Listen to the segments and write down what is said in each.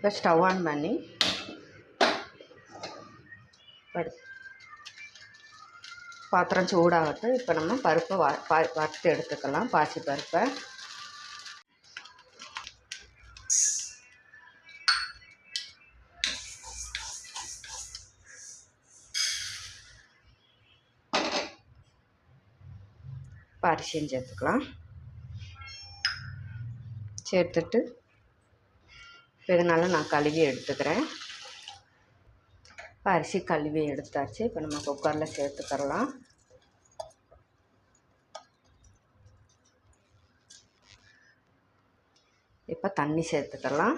இப்போ stove on பண்ணி பாத்திரம் சூடாகட்டும். இப்போ நம்ம பருப்பை வ வறுத்து எடுத்துக்கலாம். பாசி பருப்பை. இப்போ அரிசியும் சேர்த்துக்கலாம் சேர்த்துட்டு இதனால் நான் கழுவி எடுத்துக்கிறேன். இப்போ அரிசி கழுவி எடுத்தாச்சு. இப்போ நம்ம குக்கரில் சேர்த்துக்கிறலாம். இப்போ தண்ணி சேர்த்துக்கலாம்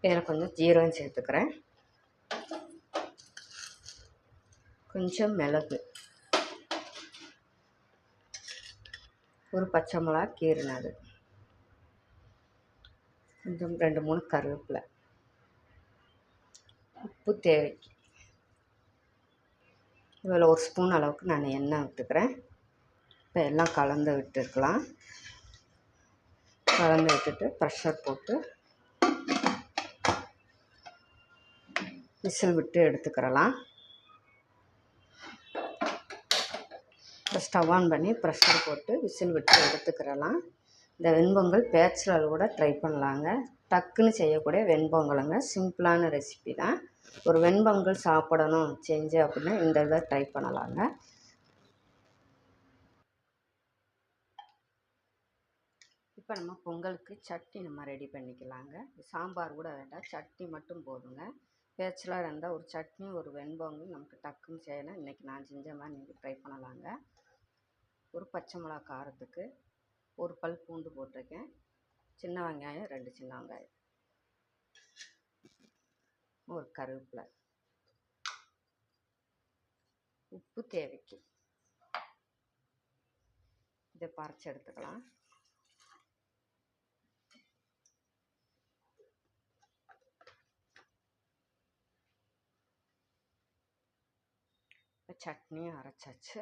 இதில் கொஞ்சம் ஜீரகம் சேர்த்துக்கிறேன். கொஞ்சம் மிளகு. ஒரு பச்சை மிளகா கீறினது கொஞ்சம் ரெண்டு மூணு கருவேப்பிலை. உப்பு தேவைக்கு. இதில் ஒரு ஸ்பூன் அளவுக்கு நான் எண்ணெய் விட்டுக்கிறேன் இப்போ எல்லாம் கலந்து விட்டுருக்கலாம். கலந்து விட்டுட்டு ப்ரெஷர் போட்டு விசில் விட்டு எடுத்துக்கிறலாம். இப்போ ஸ்டவ் ஆன் பண்ணி ப்ரெஷர் போட்டு விசில் விட்டு எடுத்துக்கிறலாம். இந்த வெண்பொங்கல் பேச்சுலர் கூட ட்ரை பண்ணலாங்க. டக்குன்னு செய்யக்கூடிய வெண்பொங்கலுங்க. சிம்பிளான ரெசிபி தான். ஒரு வெண்பொங்கல் சாப்பிடணும் செஞ்சு அப்படின்னா இந்த இதை ட்ரை பண்ணலாங்க. இப்போ நம்ம பொங்கலுக்கு சட்னி நம்ம ரெடி பண்ணிக்கலாங்க. சாம்பார் கூட வேண்டாம். சட்னி மட்டும் போதுங்க. பேச்சுலர் இருந்தால் ஒரு சட்னி ஒரு வெண்பொங்கல் நமக்கு டக்குன்னு செய்யலாம் இன்றைக்கி நான் செஞ்ச மாதிரி நீங்கள் ட்ரை பண்ணலாங்க. ஒரு பச்சை மிளகா காரத்துக்கு ஒரு பல் பூண்டு போட்டிருக்கேன். சின்ன வெங்காயம் ரெண்டு சின்ன வெங்காயம். ஒரு கருவேப்பிலை. உப்பு தேவைக்கு. இதை பறிச்சு எடுத்துக்கலாம். சட்னி அரைச்சாச்சு.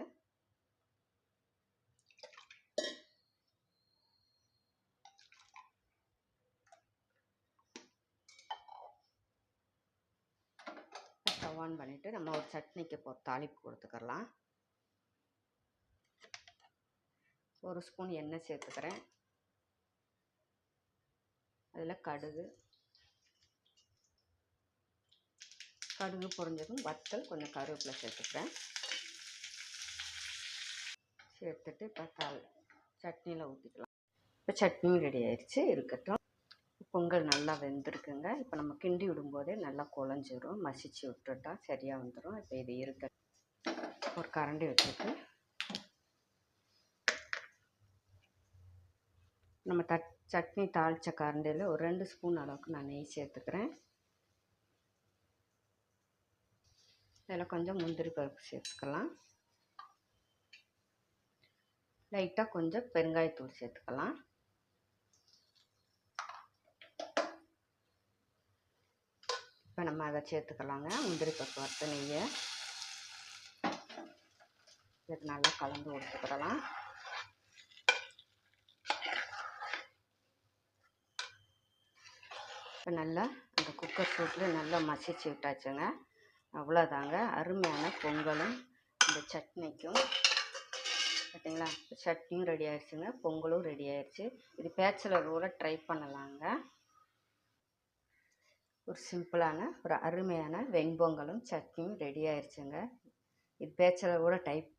ஸ்டவ் ஆன் பண்ணிவிட்டு நம்ம ஒரு சட்னிக்கு இப்போ தாளிப்பு கொடுத்துக்கலாம் ஒரு ஸ்பூன் எண்ணெய் சேர்த்துக்கிறேன். அதில் கடுகு கடுகு பொறிஞ்சதும் வத்தல் கொஞ்சம் கருவேப்பிலை சேர்த்துக்கிறேன். சேர்த்துட்டு இப்போ தால் சட்னியில் ஊற்றிக்கலாம் இப்போ சட்னியும் ரெடி ஆயிடுச்சு இருக்கட்டும். பொங்கல் நல்லா வெந்திருக்குங்க. இப்போ நம்ம கிண்டி விடும்போதே நல்லா குழஞ்சிரும். மசிச்சு விட்டுட்டா சரியாக வந்துடும் இப்போ இது இருக்க. ஒரு கரண்டி வச்சுட்டு நம்ம தட் சட்னி தாளித்த கரண்டியில் ஒரு ரெண்டு ஸ்பூன் அளவுக்கு நான் நெய் சேர்த்துக்கிறேன். இதில் கொஞ்சம் முந்திரி பருப்பு சேர்த்துக்கலாம். லைட்டாக கொஞ்சம் பெருங்காயத்தூள் சேர்த்துக்கலாம். இப்போ நம்ம அதை சேர்த்துக்கலாங்க. முந்திரி பருப்பு வறுத்த நெய்யை. இது நல்லா கலந்து கொடுத்துக்கிடலாம் இப்போ நல்லா அந்த குக்கர் சூட்டில் நல்லா மசிச்சு விட்டாச்சுங்க. அவ்வளோதாங்க அருமையான பொங்கலும் இந்த சட்னிக்கும். பார்த்தீங்களா சட்னியும் ரெடி ஆயிடுச்சுங்க பொங்கலும் ரெடி ஆயிடுச்சு இது பேச்சலர் கூட ட்ரை பண்ணலாங்க. ஒரு சிம்பிளான ஒரு அருமையான வெண்பொங்கலும் சட்னியும் ரெடி ஆயிடுச்சுங்க இது பேச்சலர் கூட டைப்